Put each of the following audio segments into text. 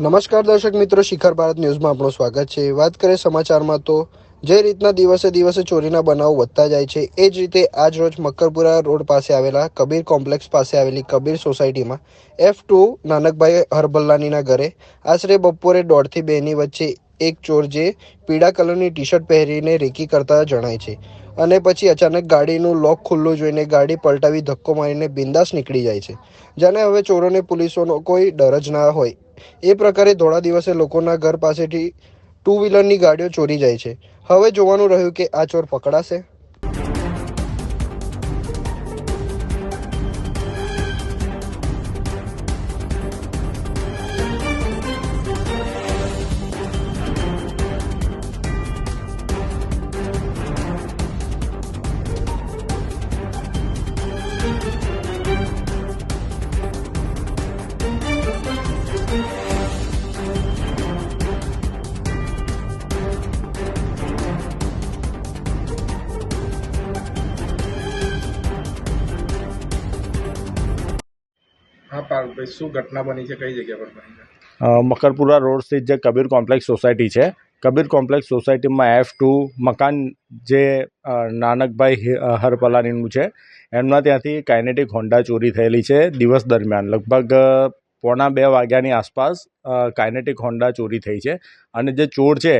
નમસ્કાર દર્શક મિત્રો, શિખર ભારત ન્યૂઝમાં આપણું સ્વાગત છે. વાત કરીએ સમાચારમાં તો જે રીતના દિવસે દિવસે ચોરીના બનાવો વધતા જાય છે, એ જ રીતે આજ રોજ મક્કરપુરા રોડ પાસે આવેલા કબીર કોમ્પ્લેક્સ પાસે આવેલી કબીર સોસાયટીમાં એફ ટુ નાનકભાઈ હરભલ્લાનીના ઘરે આશરે બપોરે દોઢથી બેની વચ્ચે એક ચોર જે પીળા કલરની ટી શર્ટ પહેરીને રેકી કરતા જણાય છે અને પછી અચાનક ગાડીનું લોક ખુલ્લું જોઈને ગાડી પલટાવી ધક્કો મારીને બિંદાસ નીકળી જાય છે. જેને હવે ચોરોને પોલીસોનો કોઈ ડર જ ના હોય. એ પ્રકારે ધોળા દિવસે લોકોના ઘર પાસેથી ટુ વ્હીલરની ગાડીઓ ચોરી જાય છે. હવે જોવાનું રહ્યું કે આ ચોર પકડાશે? મકરપુરા રોડ સ્થિત જે કબીર કોમ્પ્લેક્સ સોસાયટી છે, કબીર કોમ્પ્લેક્સ સોસાયટીમાં એફ ટુ મકાન જે નાનકભાઈ હરપલાનીનું છે, એમના ત્યાંથી કાઇનેટિક હોન્ડા ચોરી થયેલી છે. દિવસ દરમિયાન લગભગ પોણા બે વાગ્યાની આસપાસ કાઇનેટિક હોન્ડા ચોરી થઈ છે. અને જે ચોર છે,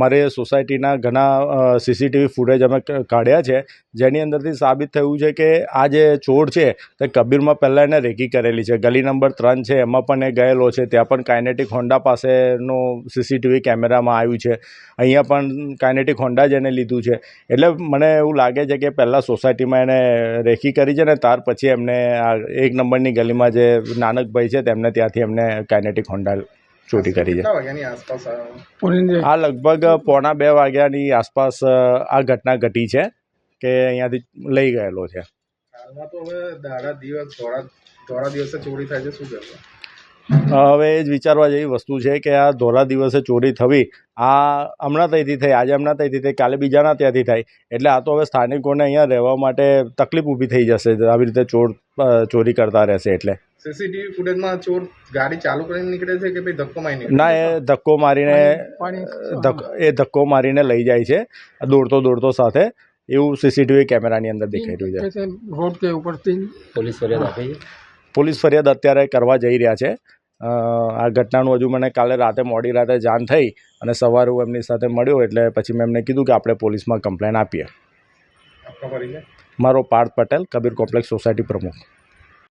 મારે સોસાયટીના ઘણા સીસીટીવી ફૂટેજ અમે કાઢ્યા છે. જેની અંદરથી સાબિત થયું છે કે આ જે ચોર છે, તે કબીરમાં પહેલાં એને રેકી કરેલી છે. ગલી નંબર ત્રણ છે, એમાં પણ એ ગયેલો છે. ત્યાં પણ કાઇનેટિક હોન્ડા પાસેનું સીસીટીવી કેમેરામાં આવ્યું છે. અહીંયા પણ કાઇનેટિક હોન્ડા જ એને લીધું છે. એટલે મને એવું લાગે છે કે પહેલાં સોસાયટીમાં એને રેકી કરી છે ને ત્યાર પછી એમને આ એક નંબરની ગલીમાં જે નાનકભાઈ છે, તેમને ત્યાંથી એમને કાઇનેટિક હોન્ડા ચોરી કરી છે. આ? લગભગ પોણા બે વાગ્યાની આસપાસ આ ઘટના ઘટી છે કે અહીંયાથી લઈ ગયેલો છે. હાલમાં તો હવે દાડા દિવસ થોડા થોડા દિવસે ચોરી થાય છે શું કહેવું અ, હવે એ જ વિચારવા જેવી વસ્તુ છે કે આ ધોળા દિવસે ચોરી થવી આ હમણાં ત્યાંથી થઈ આજે હમણાં ત્યાંથી થઈ કાલે બીજાના ત્યાંથી થાય એટલે આ તો હવે સ્થાનિકોને અહીંયા રહેવા માટે તકલીફ ઊભી થઈ જશે આવી રીતે ચોર ચોરી કરતા રહેશે એટલે. સીસીટીવી ફૂટેજમાં ચોર ગાડી ચાલુ કરીને નીકળે છે કે ભાઈ ધક્કો મારીને ના એ ધક્કો મારીને એ ધક્કો મારીને લઈ જાય છે દોડતો દોડતો સાથે એવું સીસીટીવી કેમેરાની અંદર દેખાઈ રહ્યું છે. રોડ કે ઉપરથી. પોલીસ ફરિયાદ આપી પોલીસ ફરિયાદ અત્યારે કરવા જઈ રહ્યા છે. આ ઘટનાનું હજુ મને કાલે રાતે મોડી રાતે જાણ થઈ અને સવારે હું એમની સાથે મળ્યો એટલે પછી મેં એમને કીધું કે આપણે પોલીસમાં કમ્પ્લેન આપીએ. મારો પાર્થ પટેલ કબીર કોમ્પ્લેક્સ સોસાયટી પ્રમુખ.